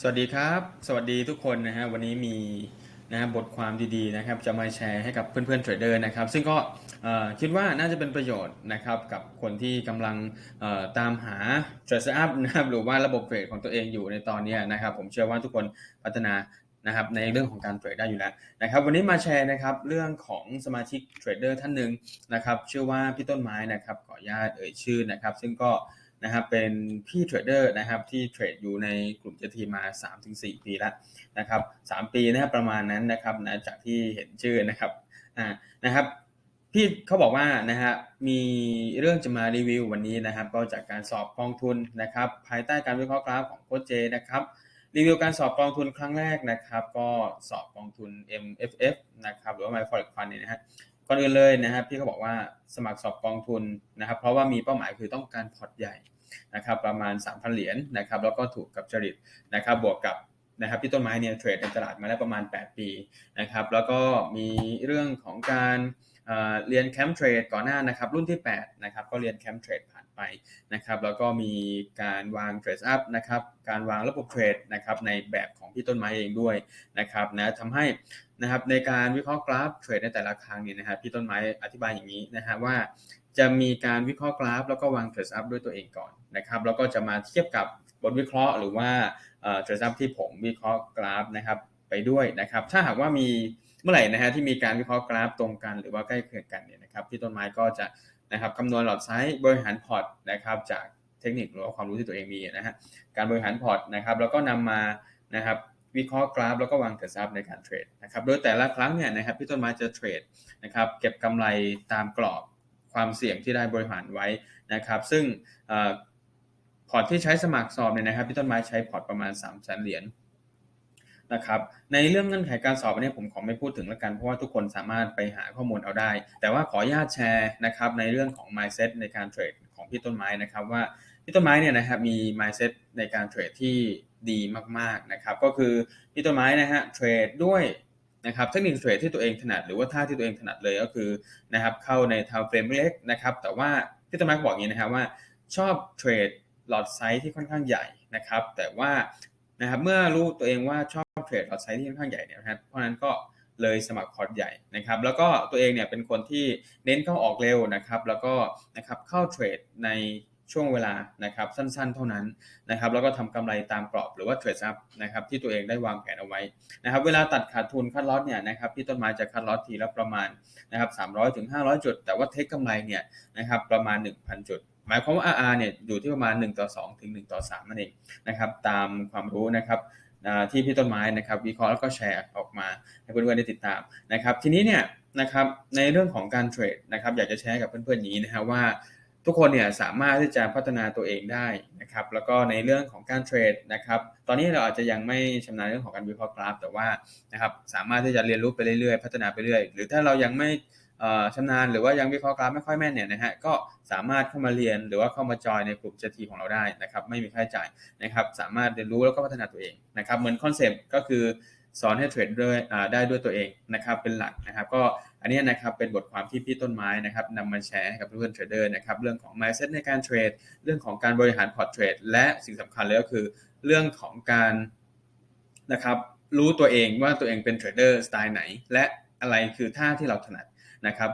สวัสดีครับ สวัสดีทุกคนนะฮะวันนี้มีนะฮะบทความดีๆนะครับจะมาแชร์ให้กับเพื่อนๆเทรดเดอร์นะครับซึ่งก็คิดว่าน่าจะเป็นประโยชน์นะครับกับคนที่กำลังตามหาเทรดอัพนะครับหรือว่าระบบเทรดของตัวเองอยู่ในตอนนี้นะครับผมเชื่อว่าทุกคนพัฒนานะครับในเรื่องของการเทรดได้อยู่แล้วนะครับวันนี้มาแชร์นะครับเรื่องของสมาชิกเทรดเดอร์ท่านหนึ่งนะครับชื่อว่าพี่ต้นไม้นะครับขออนุญาตเอ่ยชื่อนะครับซึ่งก็ นะครับเป็นพี่เทรดเดอร์นะครับที่เทรดอยู่ในกลุ่ม JT มา 3-4 ปีแล้วนะครับ3ปีนะครับประมาณนั้นนะครับนะจากที่เห็นชื่อนะครับอ่านะครับพี่เขาบอกว่านะฮะมีเรื่องจะมารีวิววันนี้นะครับ ก็จากการสอบกองทุนนะครับ ภายใต้การวิเคราะห์กราฟของโค้ชเจนะครับรีวิวการสอบกองทุนครั้งแรกนะครับ ก็สอบกองทุน MFF นะครับหรือว่า My Forex Fund เนี่ยนะฮะ ก่อนอื่นเลยนะครับพี่เขาบอกว่าสมัครสอบกองทุนนะครับ เพราะว่ามีเป้าหมายคือต้องการพอร์ตใหญ่นะครับ ประมาณ 3,000 เหรียญนะครับ แล้วก็ถูกกับจริตนะครับ บวกกับนะครับพี่ต้นไม้เนี่ยเทรดในตลาดมาแล้วประมาณ 8 ปีนะครับ แล้วก็มีเรื่องของการ เรียนแคมป์เทรดก่อนหน้านะครับรุ่นที่8นะครับก็เรียนแคมป์เทรดผ่านไปนะครับแล้วก็มีการวางเทรดอัพนะครับการวางระบบเทรดนะครับในแบบของพี่ต้นไม้เองด้วยนะครับนะทำให้นะครับในการวิเคราะห์กราฟเทรดในแต่ละครั้งเนี่ยนะครับพี่ต้นไม้อธิบายอย่างนี้นะฮะว่าจะมีการวิเคราะห์กราฟ แล้วก็วางเทรดอัพด้วยตัวเองก่อนนะครับแล้วก็จะมาเทียบกับบทวิเคราะห์หรือว่าเทรดอัพที่ผมวิเคราะห์กราฟนะครับ ไปด้วยนะครับ ถ้าหากว่ามีเมื่อไหร่นะฮะที่มีการวิเคราะห์กราฟตรงกันหรือว่าใกล้เคียงกันเนี่ยนะครับพี่ต้นไม้ก็จะนะครับคำนวณหลอดไซส์บริหารพอร์ตนะครับจากเทคนิคหรือว่าความรู้ที่ตัวเองมีนะฮะการบริหารพอร์ตนะครับแล้วก็นำมานะครับวิเคราะห์กราฟแล้วก็วางเทรดอัพในการเทรดนะครับโดยแต่ละครั้งเนี่ยนะครับพี่ต้นไม้จะเทรดนะครับเก็บกำไรตามกรอบความเสี่ยงที่ได้บริหารไว้นะครับ ซึ่งพอร์ตที่ใช้สมัครสอบเนี่ยนะครับพี่ต้นไม้ใช้พอร์ตประมาณ3 0 0 0 0 0เหรียญ นะครับในเรื่องเงื่อนไขการสอบอันนี้ผมขอไม่พูดถึงแล้วกันเพราะว่าทุกคนสามารถไปหาข้อมูลเอาได้ แต่ว่าขออนุญาตแชร์นะครับในเรื่องของ mindset ในการเทรดของพี่ต้นไม้นะครับว่าพี่ต้นไม้เนี่ยนะครับมี mindset ในการเทรดที่ดีมากๆนะครับก็คือพี่ต้นไม้นะฮะเทรดด้วยนะครับเทคนิคเทรดที่ตัวเองถนัดหรือว่าท่าที่ตัวเองถนัดเลยก็คือนะครับเข้าในทาวเฟรมเล็กนะครับแต่ว่าพี่ต้นไม้บอกอย่างนี้นะครับว่าชอบเทรดหลอดไซส์ที่ค่อนข้างใหญ่นะครับแต่ว่านะครับเมื่อรู้ตัวเองว่าชอบ เทรดหลอดไซส์ที่ค่อนข้างใหญ่เนี่ยนะครับเพราะนั้นก็เลยสมัครพอร์ตใหญ่นะครับ แล้วก็ตัวเองเนี่ยเป็นคนที่เน้นเข้าออกเร็วนะครับ แล้วก็นะครับเข้าเทรดในช่วงเวลานะครับสั้นๆ เท่านั้นนะครับ แล้วก็ทำกำไรตามกรอบหรือว่าเทรดอัพนะครับที่ตัวเองได้วางแผนเอาไว้นะครับ เวลาตัดขาดทุนคัดลอตเนี่ยนะครับพี่ต้นไม้จะคัดลอตทีละประมาณนะครับ300ถึง500จุด แต่ว่าเทคกำไรเนี่ยนะครับประมาณ1,000จุดหมายความว่า RR เนี่ยอยู่ที่ประมาณ1ต่อ2ถึง1ต่อ3นั่นเองนะครับตามความรู้นะครับ ที่พี่ต้นไม้นะครับวิเคราะห์แล้วก็แชร์ออกมาให้เพื่อนๆได้ติดตามนะครับทีนี้เนี่ยนะครับในเรื่องของการเทรดนะครับอยากจะแชร์กับเพื่อนๆนี้นะฮะว่าทุกคนเนี่ยสามารถที่จะพัฒนาตัวเองได้นะครับแล้วก็ในเรื่องของการเทรดนะครับตอนนี้เราอาจจะยังไม่ชำนาญเรื่องของการวิเคราะห์กราฟแต่ว่านะครับสามารถที่จะเรียนรู้ไปเรื่อยๆ พัฒนาไปเรื่อยหรือถ้าเรายังไม่ ชำนาญหรือว่ายังวิเคราะห์กราฟไม่ค่อยแม่นเนี่ยนะฮะก็สามารถเข้ามาเรียนหรือว่าเข้ามาจอยในกลุ่ม JT ของเราได้นะครับไม่มีค่าใช้จ่ายนะครับสามารถเรียนรู้แล้วก็พัฒนาตัวเองนะครับเหมือนคอนเซปต์ก็คือสอนให้เทรดด้วยได้ด้วยตัวเองนะครับเป็นหลักนะครับก็อันนี้นะครับเป็นบทความที่พี่ต้นไม้นะครับนำมาแชร์ให้กับเพื่อนเทรดเดอร์นะครับเรื่องของ mindset ในการเทรด เรื่องของการบริหารพอร์ตเทรด และสิ่งสำคัญเลยก็คือเรื่องของการนะครับรู้ตัวเองว่าตัวเองเป็นเทรดเดอร์สไตล์ไหน และอะไรคือท่าที่เราถนัด นะครับ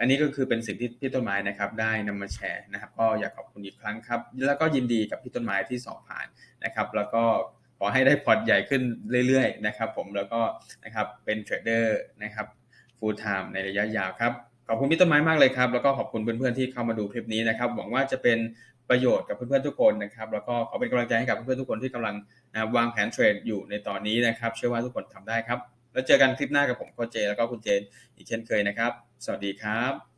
อันนี้ก็คือเป็นสิ่งที่พี่ต้นไม้นะครับ ได้นำมาแชร์นะครับ ก็อยากขอบคุณอีกครั้งครับ แล้วก็ยินดีกับพี่ต้นไม้ที่สอบผ่านนะครับ แล้วก็ขอให้ได้พอร์ตใหญ่ขึ้นเรื่อยๆนะครับ ผมแล้วก็นะครับเป็นเทรดเดอร์นะครับ full time ในระยะยาวครับขอบคุณพี่ต้นไม้มากเลยครับ แล้วก็ขอบคุณเพื่อนๆที่เข้ามาดูคลิปนี้นะครับ หวังว่าจะเป็นประโยชน์กับเพื่อนๆทุกคนนะครับ แล้วก็ขอเป็นกำลังใจให้กับเพื่อนๆทุกคนที่กำลังวางแผนเทรดอยู่ในตอนนี้นะครับ เชื่อว่าทุกคนทำได้ครับ แล้วเจอกันคลิปหน้ากับผมโคเจ แล้วก็คุณเจนอีกเช่นเคยนะครับ สวัสดีครับ